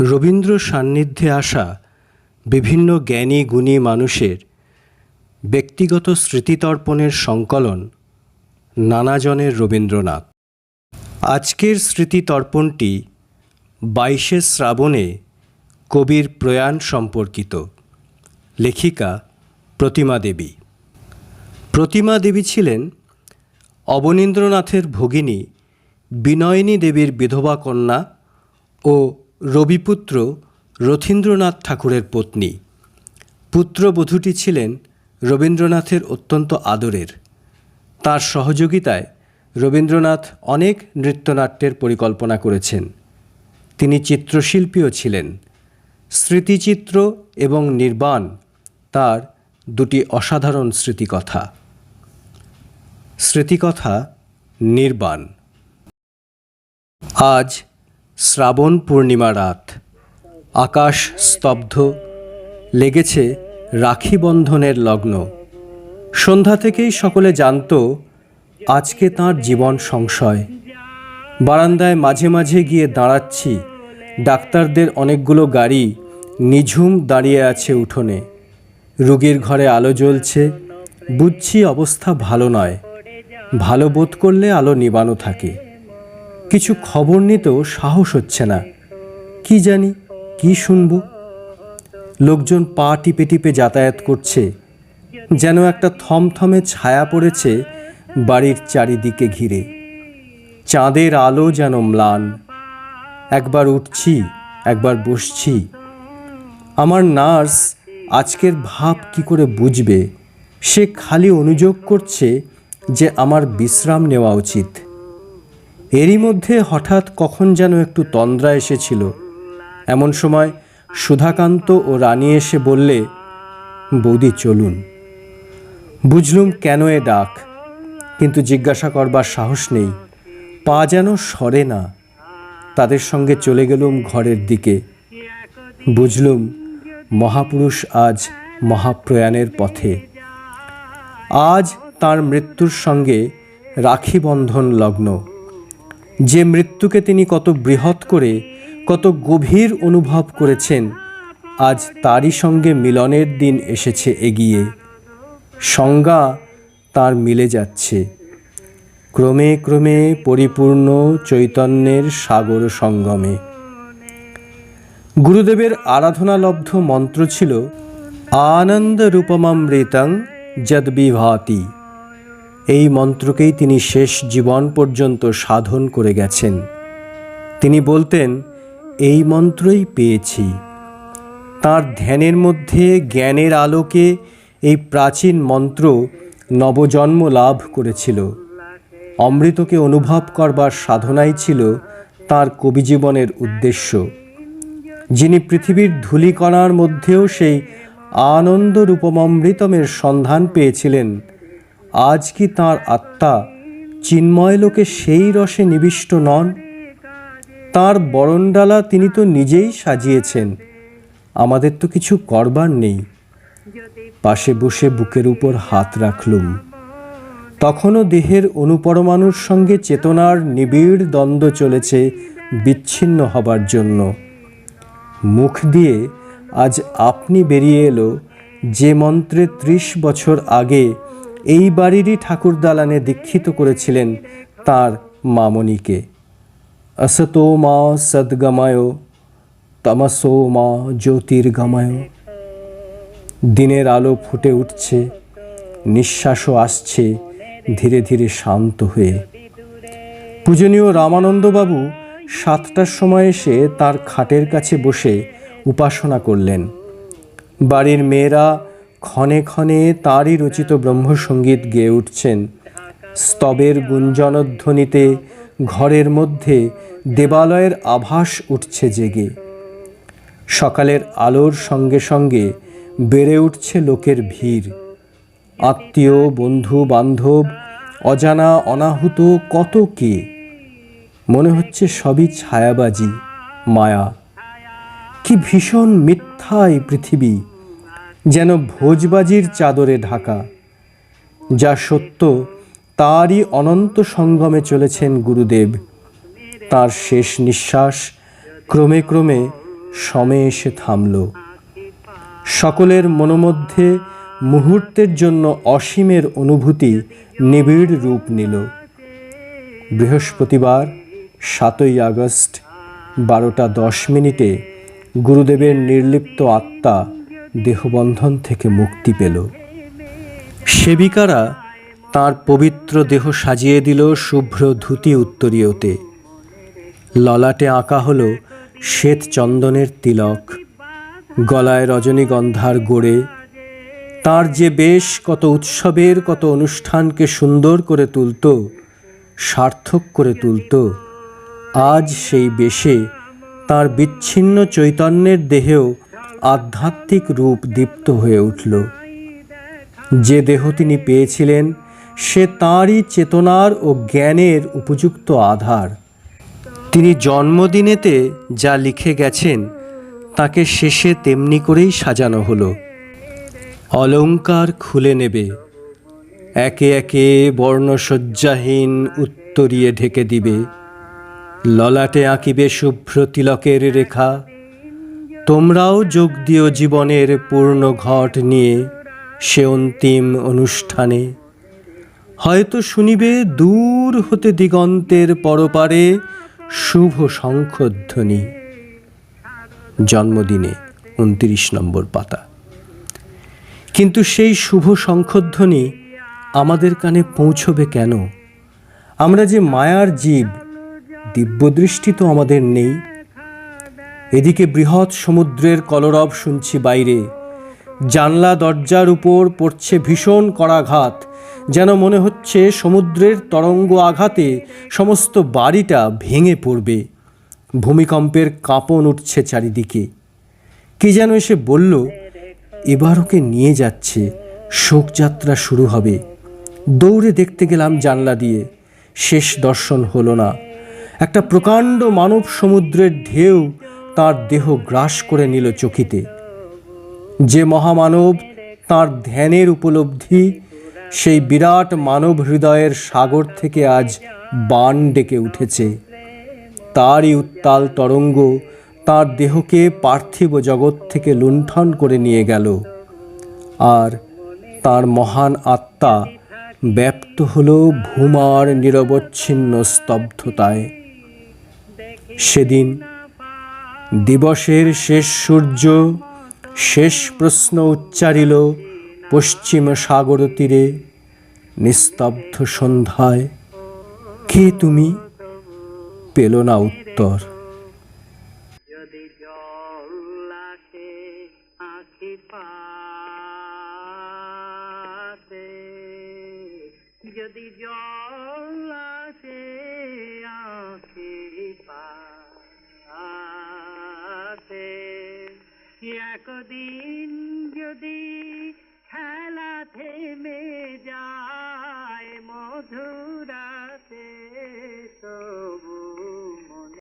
রবীন্দ্র সান্নিধ্যে আসা বিভিন্ন জ্ঞানী গুণী মানুষের ব্যক্তিগত স্মৃতিতর্পণের সংকলন নানাজনের রবীন্দ্রনাথ। আজকের স্মৃতিতর্পণটি বাইশে শ্রাবণে কবির প্রয়াণ সম্পর্কিত। লেখিকা প্রতিমা দেবী। প্রতিমা দেবী ছিলেন অবনীন্দ্রনাথের ভগিনী বিনয়িনী দেবীর বিধবা কন্যা ও রবিপুত্র রথীন্দ্রনাথ ঠাকুরের পত্নী। পুত্রবধূটি ছিলেন রবীন্দ্রনাথের অত্যন্ত আদরের। তার সহযোগিতায় রবীন্দ্রনাথ অনেক নৃত্যনাট্যের পরিকল্পনা করেছেন। তিনি চিত্রশিল্পীও ছিলেন। স্মৃতিচিত্র এবং নির্বাণ তার দুটি অসাধারণ স্মৃতিকথা। স্মৃতিকথা নির্বাণ। আজ শ্রাবণ পূর্ণিমা রাত। আকাশ স্তব্ধ, লেগেছে রাখি বন্ধনের লগ্ন। সন্ধ্যা থেকেই সকলে জানত, আজকে তার জীবন সংশয়। বারান্দায় মাঝে মাঝে গিয়ে দাঁড়াচ্ছি, ডাক্তারদের অনেকগুলো গাড়ি নিঝুম দাঁড়িয়ে আছে উঠোনে। রুগীর ঘরে আলো জ্বলছে, বুঝছি অবস্থা ভালো নয়। ভালো বোধ করলে আলো নিবানো থাকে। কিছু খবর নিতেও সাহস হচ্ছে না। কি জানি, কি শুনব? লোকজন পা টিপে টিপে যাতায়াত করছে। যেন একটা থমথমে ছায়া পড়েছে বাড়ির চারিদিকে ঘিরে। চাঁদের আলো যেন ম্লান। একবার উঠছি, একবার বসছি। আমার নার্স আজকের ভাব কি করে বুঝবে? সে খালি অনুযোগ করছে যে আমার বিশ্রাম নেওয়া উচিত। এরই মধ্যে হঠাৎ কখন যেন একটু তন্দ্রা এসেছিল। এমন সময় সুধাকান্ত ও রানী এসে বললে, বৌদি, চলুন। বুঝলুম কেন এ ডাক, কিন্তু জিজ্ঞাসা করবার সাহস নেই। পা যেন সরে না। তাদের সঙ্গে চলে গেলুম ঘরের দিকে। বুঝলুম মহাপুরুষ আজ মহাপ্রয়াণের পথে। আজ তার মৃত্যুর সঙ্গে রাখি বন্ধন লগ্ন। যে মৃত্যুকে তিনি কত বৃহৎ করে, কত গভীর অনুভব করেছেন, আজ তারই সঙ্গে মিলনের দিন এসেছে এগিয়ে। সংজ্ঞা তার মিলে যাচ্ছে। ক্রমে ক্রমে পরিপূর্ণ চৈতন্যের সাগর সঙ্গমে। গুরুদেবের আরাধনালব্ধ মন্ত্র ছিল আনন্দ রূপমামৃতং যদ্বিভাতি। এই মন্ত্রকেই তিনি শেষ জীবন পর্যন্ত সাধন করে গেছেন। তিনি বলতেন, এই মন্ত্রই পেয়েছি। তার ধ্যানের মধ্যে জ্ঞানের আলোকে এই প্রাচীন মন্ত্র নবজন্ম লাভ করেছিল। অমৃতকে অনুভব করবার সাধনাই ছিল তার কবিজীবনের উদ্দেশ্য। যিনি পৃথিবীর ধূলিকণার মধ্যেও সেই আনন্দ রূপমৃতমের সন্ধান পেয়েছিলেন আজ কি তাঁর আত্মা চিন্ময় লোকে সেই রসে নিবিষ্ট নন? তার বরণডালা তিনি তো নিজেই সাজিয়েছেন। আমাদের তো কিছু করবার নেই। পাশে বসে বুকের উপর হাত রাখলুম। তখনও দেহের অনুপরমাণুর সঙ্গে চেতনার নিবিড় দ্বন্দ্ব চলেছে বিচ্ছিন্ন হবার জন্য। মুখ দিয়ে আজ আপনি বেরিয়ে এলো যে মন্ত্রে ত্রিশ বছর আগে এই বাড়িরই ঠাকুর দালানে দীক্ষিত করেছিলেন তার মামনিকে অসতো মা সদ্গমায়, তমসো মা জ্যোতির্গময়। দিনের আলো ফুটে উঠছে, নিঃশ্বাসও আসছে, ধীরে ধীরে শান্ত হয়ে। পূজনীয় রামানন্দবাবু সাতটার সময় এসে তার খাটের কাছে বসে উপাসনা করলেন। বাড়ির মেয়েরা ক্ষণে ক্ষণে তাঁরই রচিত ব্রহ্মসঙ্গীত গেয়ে উঠছেন। স্তবের গুঞ্জনধ্বনিতে ঘরের মধ্যে দেবালয়ের আভাস উঠছে জেগে। সকালের আলোর সঙ্গে সঙ্গে বেড়ে উঠছে লোকের ভিড়। আত্মীয়, বন্ধু, বান্ধব, অজানা, অনাহুত, কত কে? মনে হচ্ছে সবই ছায়াবাজি, মায়া। কি ভীষণ মিথ্যা এই পৃথিবী! যেন ভোজবাজির চাদরে ঢাকা, যা সত্য তারই অনন্ত সঙ্গমে চলেছেন গুরুদেব। তার শেষ নিঃশ্বাস ক্রমে ক্রমে সমে এসে থামল। সকলের মনোমধ্যে মুহূর্তের জন্য অসীমের অনুভূতি নিবিড় রূপ নিল। বৃহস্পতিবার, সাতই আগস্ট, বারোটা দশ মিনিটে গুরুদেবের নির্লিপ্ত আত্মা দেহবন্ধন থেকে মুক্তি পেল। সেবিকারা তার পবিত্র দেহ সাজিয়ে দিল শুভ্র ধুতি উত্তরীয়তে। ললাটে আঁকা হল শ্বেত চন্দনের তিলক। গলায় রজনীগন্ধার গোড়ে। তার যে বেশ কত উৎসবের কত অনুষ্ঠানকে সুন্দর করে তুলত, সার্থক করে তুলত, আজ সেই বেশে তার বিচ্ছিন্ন চৈতন্যের দেহেও আধ্যাত্মিক রূপ দীপ্ত হয়ে উঠল। যে দেহ তিনি পেয়েছিলেন, সে তাঁরই চেতনার ও জ্ঞানের উপযুক্ত আধার। তিনি জন্মদিনেতে যা লিখে গেছেন, তাকে শেষে তেমনি করেই সাজানো হলো। অলংকার খুলে নেবে। একে একে বর্ণসজ্জাহীন উত্তরিয়ে ঢেকে দিবে। ললাটে আঁকিবে শুভ্র তিলকের রেখা। তোমরাও যোগ দিও জীবনের পূর্ণ ঘট নিয়ে সে অন্তিম অনুষ্ঠানে। হয়তো শুনিবে দূর হতে দিগন্তের পরপারে শুভ শঙ্খধ্বনি। জন্মদিনে উনত্রিশ নম্বর পাতা। কিন্তু সেই শুভ শঙ্খধ্বনি আমাদের কানে পৌঁছবে কেন? আমরা যে মায়ার জীব, দিব্যদৃষ্টি তো আমাদের নেই। এদিকে বৃহৎ সমুদ্রের কলরব শুনছি বাইরে। জানলা দরজার উপর পড়ছে ভীষণ করাঘাত যেন মনে হচ্ছে সমুদ্রের তরঙ্গ আঘাতে সমস্ত বাড়িটা ভেঙে পড়বে। ভূমিকম্পের কাঁপন উঠছে চারিদিকে। কে যেন এসে বলল, এবার ওকে নিয়ে যাচ্ছে, শোকযাত্রা শুরু হবে। দৌড়ে দেখতে গেলাম জানলা দিয়ে। শেষ দর্শন হলো না। একটা প্রকাণ্ড মানব সমুদ্রের ঢেউ তার দেহ গ্রাস করে নিল চকিতে। যে মহামানব তার ধ্যানের উপলব্ধি, সেই বিরাট মানব হৃদয়ের সাগর থেকে আজ বান ডেকে উঠেছে। তারই উত্তাল তরঙ্গ তার দেহকে পার্থিব জগৎ থেকে লুণ্ঠন করে নিয়ে গেল। আর তার মহান আত্মা ব্যপ্ত হল ভূমার নিরবচ্ছিন্ন স্তব্ধতায়। সেদিন দিবসের শেষ সূর্য, শেষ প্রশ্ন উচ্চারিল পশ্চিম সাগর তীরে নিস্তব্ধ সন্ধ্যায়। কে তুমি? পেল না উত্তর। একদিন যদি